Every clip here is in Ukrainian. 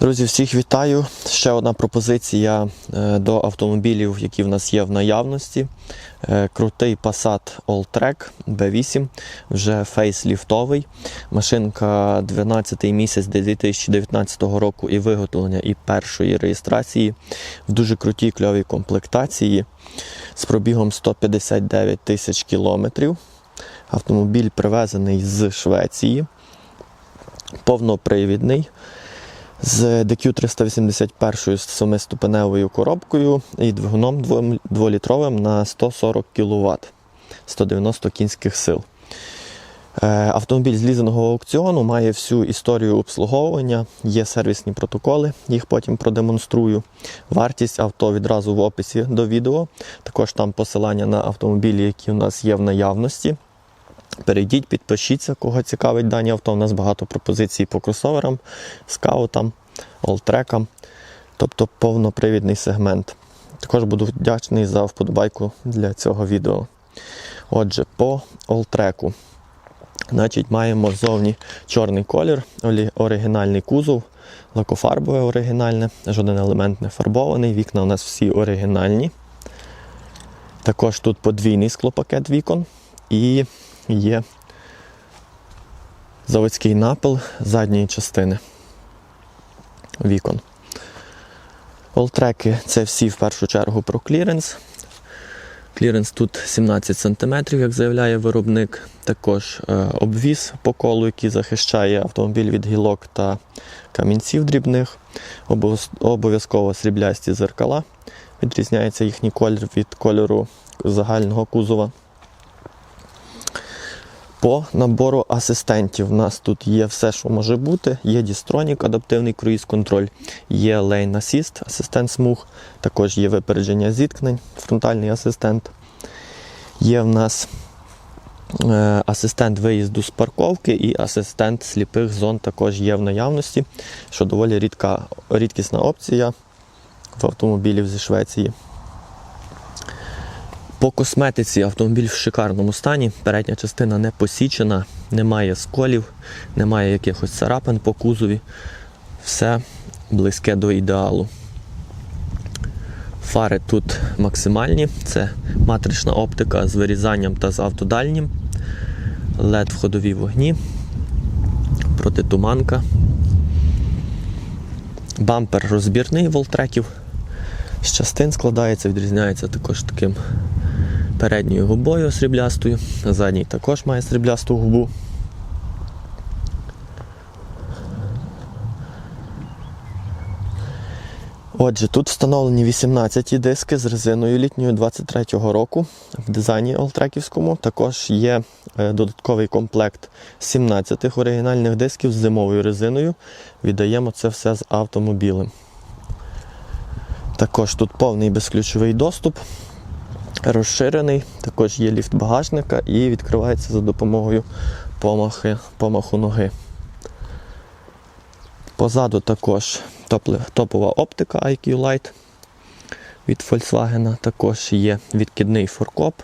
Друзі, всіх вітаю. Ще одна пропозиція е, до автомобілів, які в нас є в наявності. Е, Крутий Passat Alltrack B8, вже фейсліфтовий. Машинка 12 місяць 2019 року і виготовлення, і першої реєстрації в дуже крутій кльовій комплектації з пробігом 159 тисяч кілометрів. Автомобіль привезений з Швеції, повнопривідний з DQ381 з 7-ступеневою коробкою і двигуном 2-літровим на 140 кВт 190 кінських сил. Е, Автомобіль з лізингового аукціону має всю історію обслуговування, є сервісні протоколи, їх потім продемонструю. Вартість авто відразу в описі до відео. Також там посилання на автомобілі, які у нас є в наявності. Перейдіть, підпишіться, кого цікавить дані авто. У нас багато пропозицій по кросоверам, скаутам, олтрекам, тобто повнопривідний сегмент. Також буду вдячний за вподобайку для цього відео. Отже, по олтреку. Значить, маємо зовні чорний колір, оригінальний кузов, лакофарбове оригінальне, жоден елемент не фарбований, вікна у нас всі оригінальні. Також тут подвійний склопакет вікон і є заводський напил задньої частини вікон. Олтреки це всі в першу чергу про кліренс. Кліренс тут 17 см, як заявляє виробник. Також е, обвіз по колу, який захищає автомобіль від гілок та камінців дрібних. Обов'язково сріблясті зеркала. Відрізняється їхній колір від кольору загального кузова. По набору асистентів у нас тут є все, що може бути. Є Дістронік, адаптивний круїз-контроль, є Lane Assist, асистент смуг, також є випередження зіткнень, фронтальний асистент. Є в нас е, асистент виїзду з парковки і асистент сліпих зон також є в наявності, що доволі рідка, рідкісна опція в автомобілів зі Швеції. По косметиці автомобіль в шикарному стані. Передня частина не посічена, немає сколів, немає якихось царапин по кузові. Все близьке до ідеалу. Фари тут максимальні. Це матрична оптика з вирізанням та з автодальнім. LED входові вогні, протитуманка. Бампер розбірний волтреків. З частин складається, відрізняється також таким передньою губою сріблястою, задній також має сріблясту губу. Отже, тут встановлені 18 диски з резиною літньою 23-го року в дизайні Олтреківському. Також є е, додатковий комплект 17 оригінальних дисків з зимовою резиною. Віддаємо це все з автомобілем. Також тут повний безключовий доступ розширений, також є ліфт багажника і відкривається за допомогою помахи, помаху ноги. Позаду також топова оптика IQ Light від Volkswagen. Також є відкидний форкоп,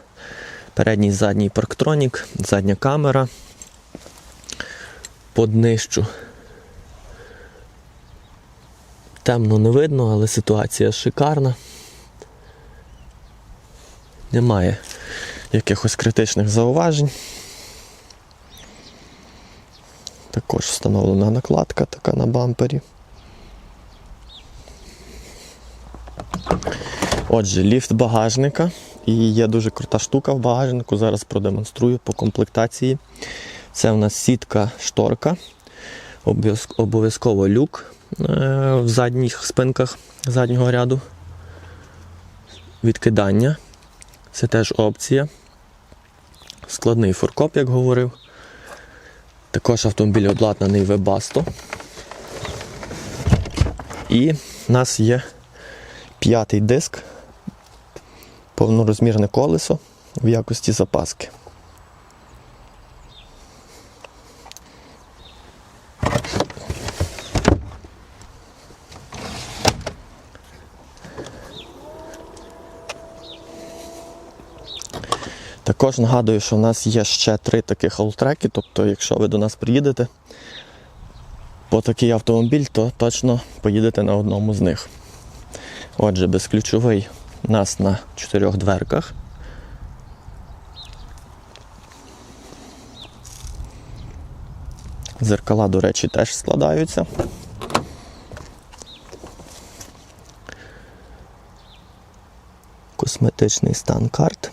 передній задній парктронік, задня камера. Поднищу. Темно не видно, але ситуація шикарна немає якихось критичних зауважень. Також встановлена накладка така на бампері. Отже, ліфт багажника. І є дуже крута штука в багажнику. Зараз продемонструю по комплектації. Це у нас сітка шторка, обов'язково люк е, в задніх спинках заднього ряду. Відкидання. Це теж опція. Складний форкоп, як говорив. Також автомобіль обладнаний Webasto. І в нас є п'ятий диск, повнорозмірне колесо в якості запаски. Також нагадую, що в нас є ще три таких олтреки, тобто, якщо ви до нас приїдете, по такий автомобіль, то точно поїдете на одному з них. Отже, безключовий нас на чотирьох дверках. Зеркала, до речі, теж складаються. Косметичний стан карт.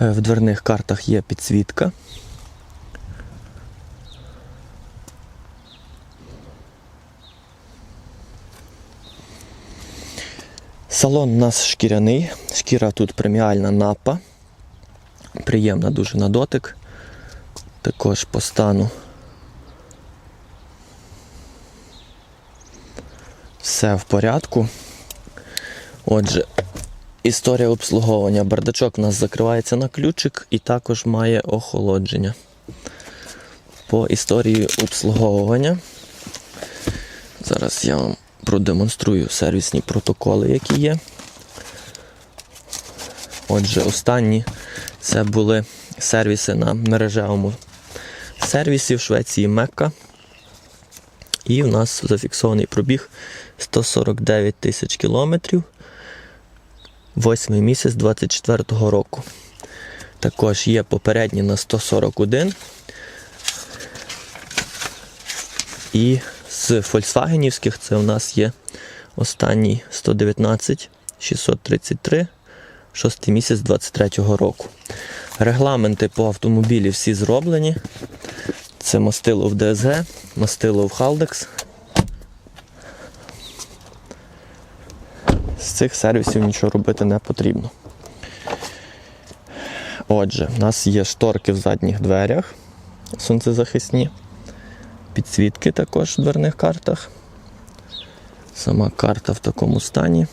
В дверних картах є підсвітка. Салон у нас шкіряний, шкіра тут преміальна напа. Приємна дуже на дотик. Також по стану. Все в порядку. Отже, історія обслуговування. Бардачок у нас закривається на ключик і також має охолодження. По історії обслуговування. Зараз я вам продемонструю сервісні протоколи, які є. Отже, останні це були сервіси на мережевому сервісі в Швеції Мекка. І в нас зафіксований пробіг 149 тисяч кілометрів. Восьмий місяць 24-го року. Також є попередні на 141. І з фольксвагенівських це у нас є останній 119 633, шостий місяць 23-го року. Регламенти по автомобілі всі зроблені. Це мастило в ДСГ, мастило в Халдекс. Цих сервісів нічого робити не потрібно. Отже, у нас є шторки в задніх дверях, сонцезахисні, підсвітки також в дверних картах. Сама карта в такому стані.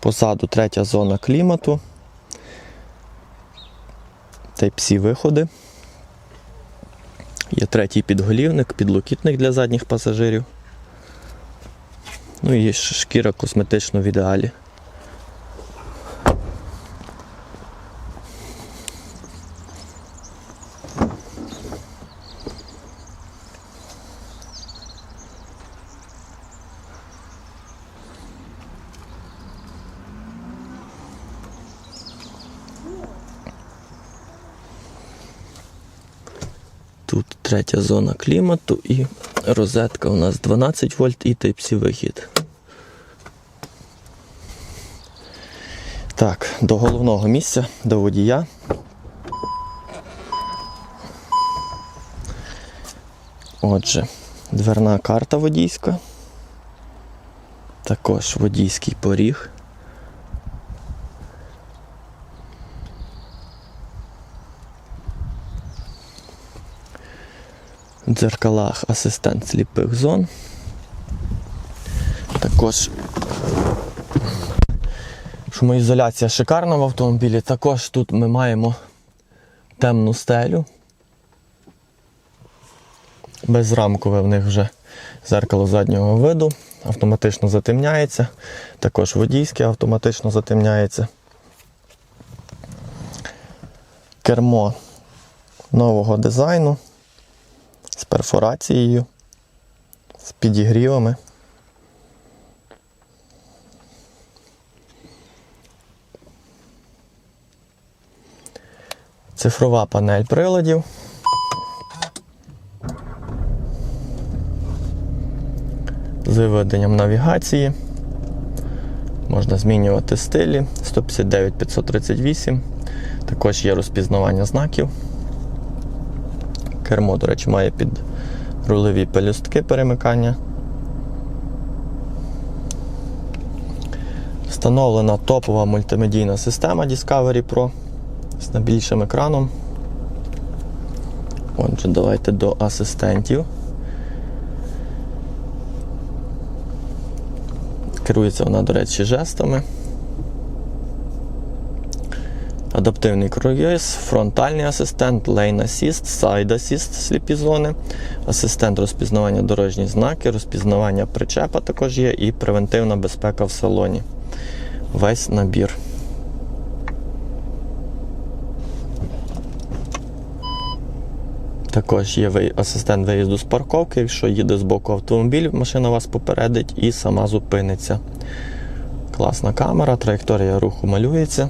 Позаду третя зона клімату. Type-C виходи. Є третій підголівник, підлокітник для задніх пасажирів. Ну і шкіра косметично в ідеалі. Тут третя зона клімату і розетка у нас 12 вольт і Type-C вихід. Так, до головного місця, до водія. Отже, дверна карта водійська. Також водійський поріг. В дзеркалах асистент сліпих зон. Також шумоізоляція шикарна в автомобілі. Також тут ми маємо темну стелю. Безрамкове в них вже зеркало заднього виду, автоматично затемняється. Також водійське автоматично затемняється. Кермо нового дизайну з перфорацією, з підігрівами. Цифрова панель приладів. З виведенням навігації. Можна змінювати стилі 159 538. Також є розпізнавання знаків. Кермо, до речі, має під рулеві пелюстки перемикання. Встановлена топова мультимедійна система Discovery Pro з найбільшим екраном. Отже, давайте до асистентів. Керується вона, до речі, жестами. Адаптивний круїз, фронтальний асистент, Lane Assist, Side Assist, сліпі зони, асистент розпізнавання дорожні знаки, розпізнавання причепа також є і превентивна безпека в салоні. Весь набір. Також є асистент виїзду з парковки. Якщо їде з боку автомобіль, машина вас попередить і сама зупиниться. Класна камера, траєкторія руху малюється.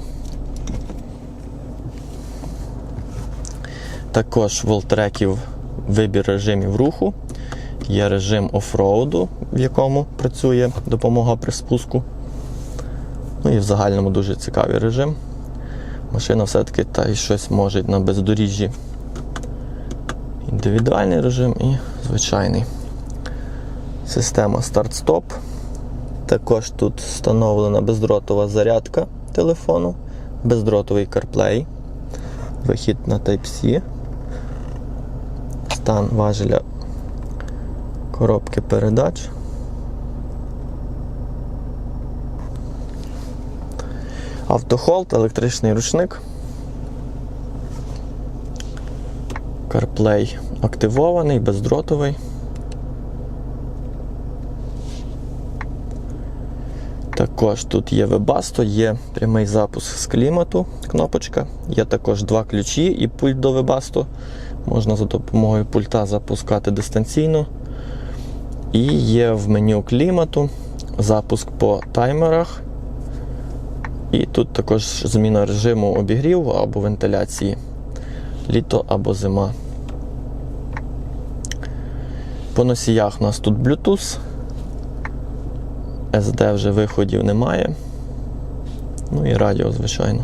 Також Волтреків вибір режимів руху. Є режим офроуду, в якому працює допомога при спуску. Ну і в загальному дуже цікавий режим. Машина все-таки та й щось може на бездоріжжі. Індивідуальний режим і звичайний. Система старт-стоп. Також тут встановлена бездротова зарядка телефону, бездротовий CarPlay, вихід на Type-C, стан важеля коробки передач. Автохолд, електричний ручник. CarPlay активований, бездротовий. Також тут є Webasto, є прямий запуск з клімату, кнопочка. Є також два ключі і пульт до Webasto. Можна за допомогою пульта запускати дистанційно. І є в меню клімату запуск по таймерах. І тут також зміна режиму обігріву або вентиляції. Літо або зима. По носіях у нас тут Bluetooth. SD вже виходів немає. Ну і радіо, звичайно.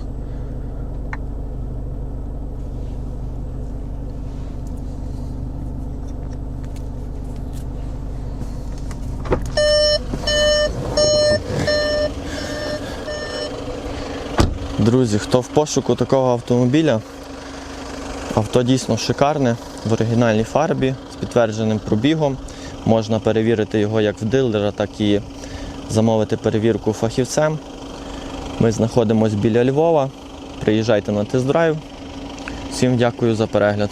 Друзі, хто в пошуку такого автомобіля, авто дійсно шикарне, в оригінальній фарбі, з підтвердженим пробігом. Можна перевірити його як в дилера, так і замовити перевірку фахівцем. Ми знаходимося біля Львова. Приїжджайте на тест-драйв. Всім дякую за перегляд.